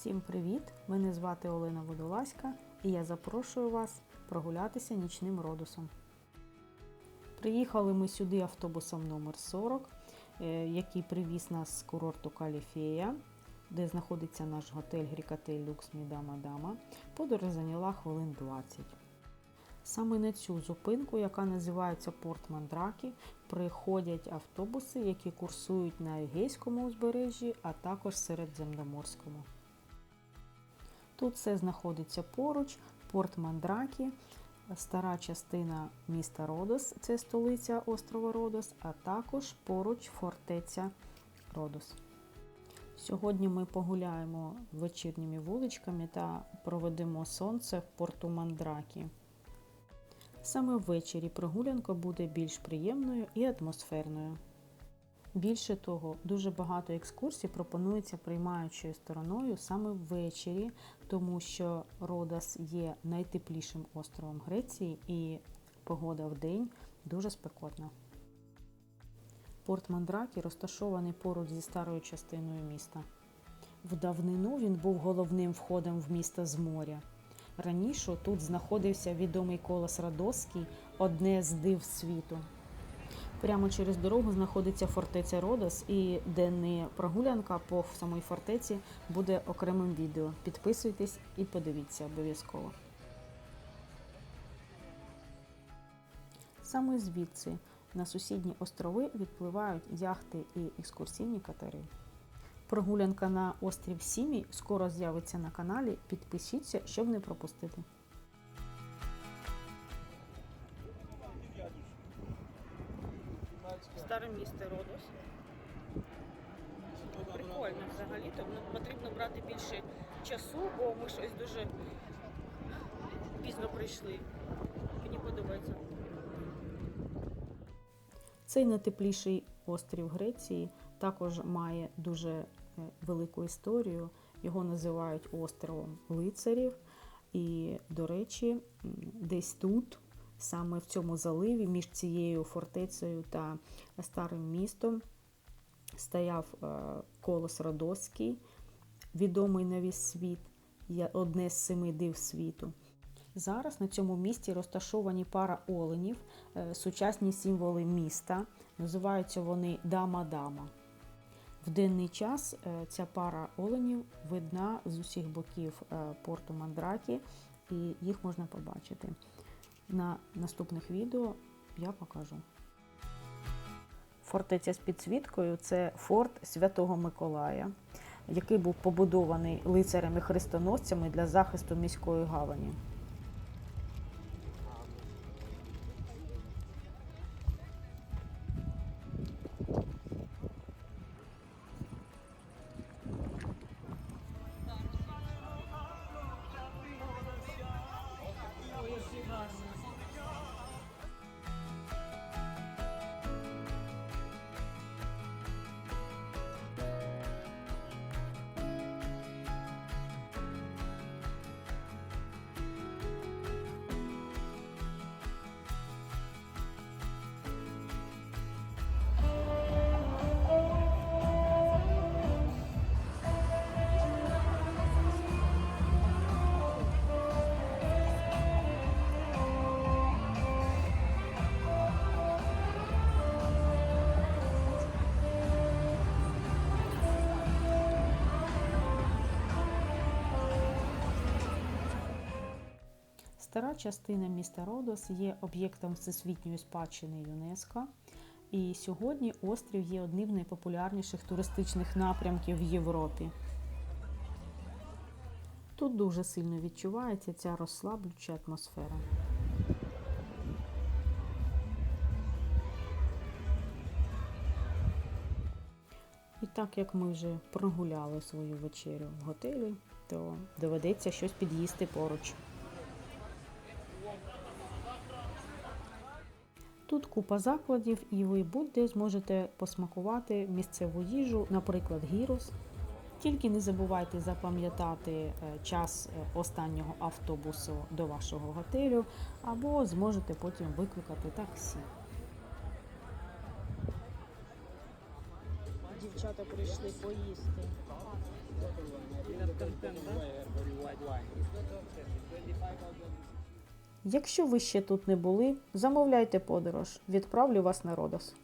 Всім привіт! Мене звати Олена Водолазька і я запрошую вас прогулятися нічним родосом. Приїхали ми сюди автобусом номер 40, е, який привіз нас з курорту Каліфея, де знаходиться наш готель Грікотель Люкс Мідама Дама. Подорож зайняла хвилин 20. Саме на цю зупинку, яка називається Порт Мандракі, приходять автобуси, які курсують на Егейському узбережжі, а також Середземноморському. Тут все знаходиться поруч, порт Мандракі, стара частина міста Родос, це столиця острова Родос, а також поруч фортеця Родос. Сьогодні ми погуляємо вечірніми вуличками та проведемо сонце в порту Мандракі. Саме ввечері прогулянка буде більш приємною і атмосферною. Більше того, дуже багато екскурсій пропонується приймаючою стороною саме ввечері, тому що Родос є найтеплішим островом Греції і погода в день дуже спекотна. Порт Мандракі розташований поруч зі старою частиною міста. В давнину він був головним входом в місто з моря. Раніше тут знаходився відомий колос Родосський, одне з див світу. Прямо через дорогу знаходиться фортеця Родос, і денна прогулянка по самій фортеці буде окремим відео. Підписуйтесь і подивіться обов'язково. Саме звідси на сусідні острови відпливають яхти і екскурсійні катери. Прогулянка на острів Сімі скоро з'явиться на каналі. Підпишіться, щоб не пропустити. Старе місто Родос. Прикольно взагалі, то потрібно брати більше часу, бо ми щось дуже пізно прийшли. Мені подобається. Цей найтепліший острів Греції також має дуже е, велику історію. Його називають островом лицарів. І, до речі, десь тут, саме в цьому заливі, між цією фортецею та старим містом, стояв е, колос Родоський, відомий на весь світ, одне з семи див світу. Зараз на цьому місці розташовані пара оленів, е, сучасні символи міста. Називаються вони Дама-Дама. В денний час е, ця пара оленів видна з усіх боків порту Мандракі, і їх можна побачити. На наступних відео я покажу. Фортеця з підсвіткою це форт Святого Миколая, який був побудований лицарями-хрестоносцями для захисту міської гавані. Стара частина міста Родос є об'єктом всесвітньої спадщини ЮНЕСКО. І сьогодні острів є одним з найпопулярніших туристичних напрямків в Європі. Тут дуже сильно відчувається ця розслаблююча атмосфера. І так як ми вже прогуляли свою вечерю в готелі, то доведеться щось під'їсти поруч. Тут купа закладів, і ви будь-де зможете посмакувати місцеву їжу, наприклад, гірос. Тільки не забувайте запам'ятати е, час е, останнього автобусу до вашого готелю, або зможете потім викликати таксі. Дівчата прийшли поїсти. Якщо ви ще тут не були, замовляйте подорож. Відправлю вас на Родос.